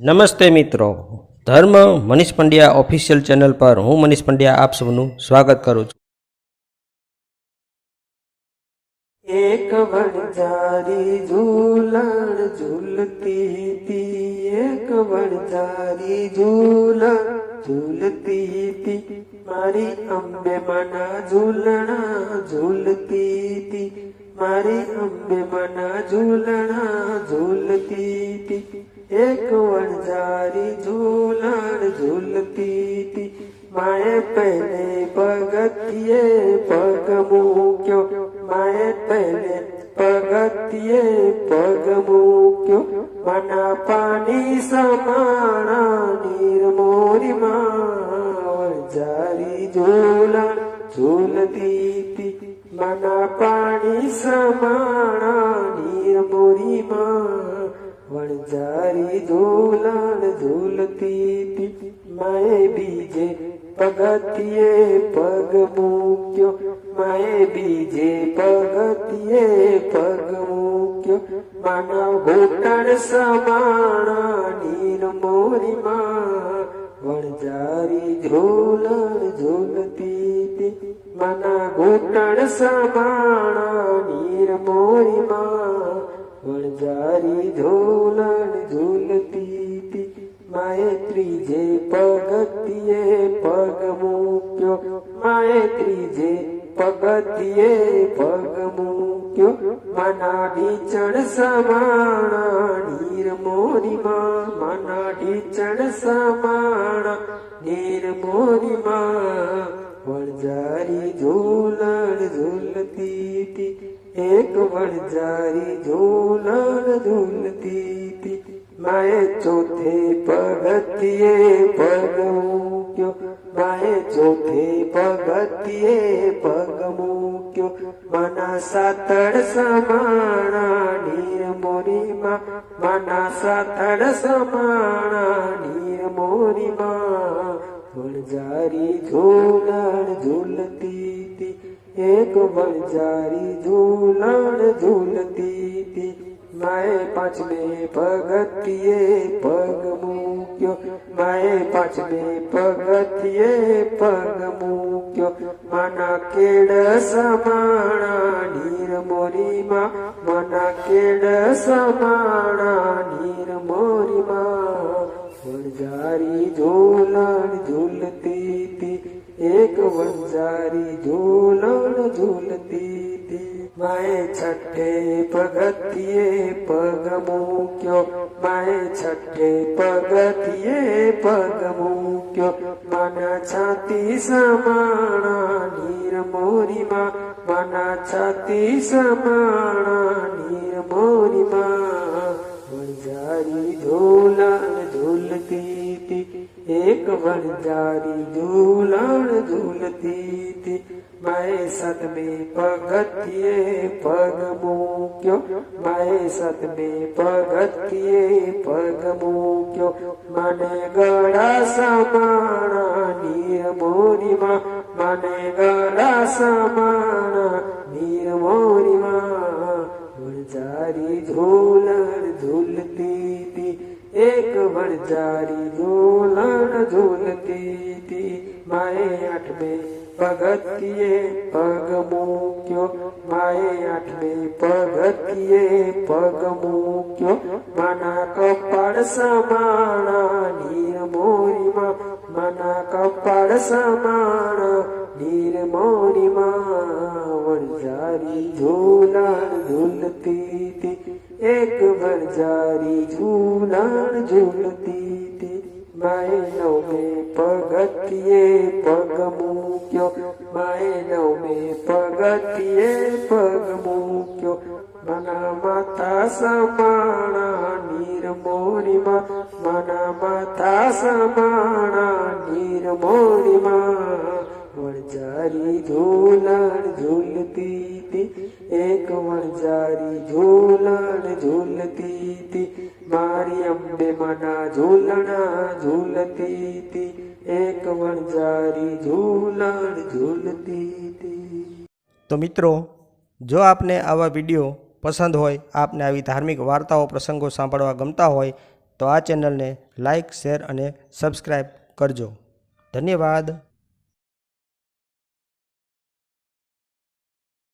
નમસ્તે મિત્રો. ધર્મ મનીષ પંડ્યા ઓફિશિયલ ચેનલ પર હું મનીષ પંડ્યા આપ સૌનું સ્વાગત કરું છું. એક વણઝારી ઝૂલણ ઝૂલતી હતી. એક વણઝારી ઝૂલણ ઝૂલતી હતી. મારી અંબે મના ઝૂલણા ઝૂલતી હતી. મારી અંબે મના ઝૂલણા ઝૂલતી હતી. એક વણઝારી ઝૂલણ ઝૂલતી હતી માએ પહેલે પગથિયે પગ મૂક્યો, માએ પહેલે પગથિયે પગ મૂક્યો, મના પાણી સમાણા નિર્મોરીમાં જારી ઝૂલણ ઝૂલતી હતી મના પાણી સમાણા વણઝારી ધૂલતી મેં બીજે પગથિયે પગ મૂક્યો. મેં બીજે પગથિયે પગ મૂક્યો. માનવ ઘૂંટણ સમાણા નીરમોરીમાં વણઝારી ઝૂલણ ઝૂલતી માના ઘૂંટણ સમાણા નીરમોરીમાં વણઝારી ઝૂલણ ઝૂલતી હતી માએ ત્રીજે પગથિયે પગ મૂક્યો માએ ત્રીજે પગથિયે પગ મૂક્યો, મના ઢીચણ સમાણા, નીર મોરીમાં, મના ઢીચણ સમાણા, નીર મોરીમાં વણઝારી ઝૂલણ ઝૂલતી હતી એક વણઝારી ઝૂલણ ઝૂલતી હતી માએ ચોથે પગથિયે પગ મૂક્યો માએ ચોથે પગથિયે પગ મૂક્યો મના સાતડ સમાણા નીર મોરીમાં. મના સાતડ સમાણા નીર મોરીમાં. વણઝારી ઝૂલણ ઝૂલતી હતી એક વણઝારી ઝૂલણ ઝૂલતી હતી માએ પાંચમે પગથિયે પગ મૂક્યો, માએ પાંચમે પગથિયે પગ મૂક્યો. માના કેડ સમાણા નીર મોરીમાં, માના કેડ સમાણા નીર મોરીમાં. વણઝારી ઝૂલણ ઝૂલતી હતી, એક વણઝારી ઝૂલણ ઝૂલતી હતી. માએ છઠ્ઠે પગથિયે પગ મૂક્યો, માએ છઠ્ઠે પગથિયે પગ મૂક્યો. માના છાતી સમાણા નીર મોરીમાં, માના છાતી સમાણા નીર મોરીમાં. વણઝારી હતી એક જારી ઝૂલણ ઝૂલતી હતી માએ સતમે પગથિયે પગ મૂક્યો. માએ સતમે પગથિયે પગ મૂક્યો. મને ગળા સમાણા નીર મોરીમાં મને ગળા સમાણા નીર મોરીમાં વણઝારી ઝૂલણ ઝૂલતી એક વણઝારી ઝૂલણ ઝૂલતી હતી. માએ આઠમે પગથિયે પગ મૂક્યો. માએ આઠમે પગથિયે પગ મૂક્યો. માના કપાળ સમાણા નીર મોરીમાં. માના કપાળ સમાણા નીર મોરીમાં. વણઝારી ઝૂલણ ઝૂલતી હતી. એક વણઝારી ઝૂલણ ઝૂલતી હતી. માએ નવમે પગથિયે પગ મૂક્યો. માએ નવમે પગથિયે પગ મૂક્યો. મના માતા સમાણા નીર મોરીમાં મના માતા સમાણા નીર વણઝારી ઝૂલણ ઝૂલતી હતી. એક વણજારી ઝૂલણ ઝૂલતી હતી. મારી અંબે મના ઝૂલણા ઝૂલતી હતી. એક વણજારી ઝૂલણ ઝૂલતી હતી. તો મિત્રો, જો આપને આવા વીડિયો પસંદ હોય, આપને આવી ધાર્મિક વાર્તાઓ, પ્રસંગો સાંભળવા ગમતા હોય, તો આ ચેનલને લાઇક શેર અને સબસ્ક્રાઈબ કરજો. ધન્યવાદ.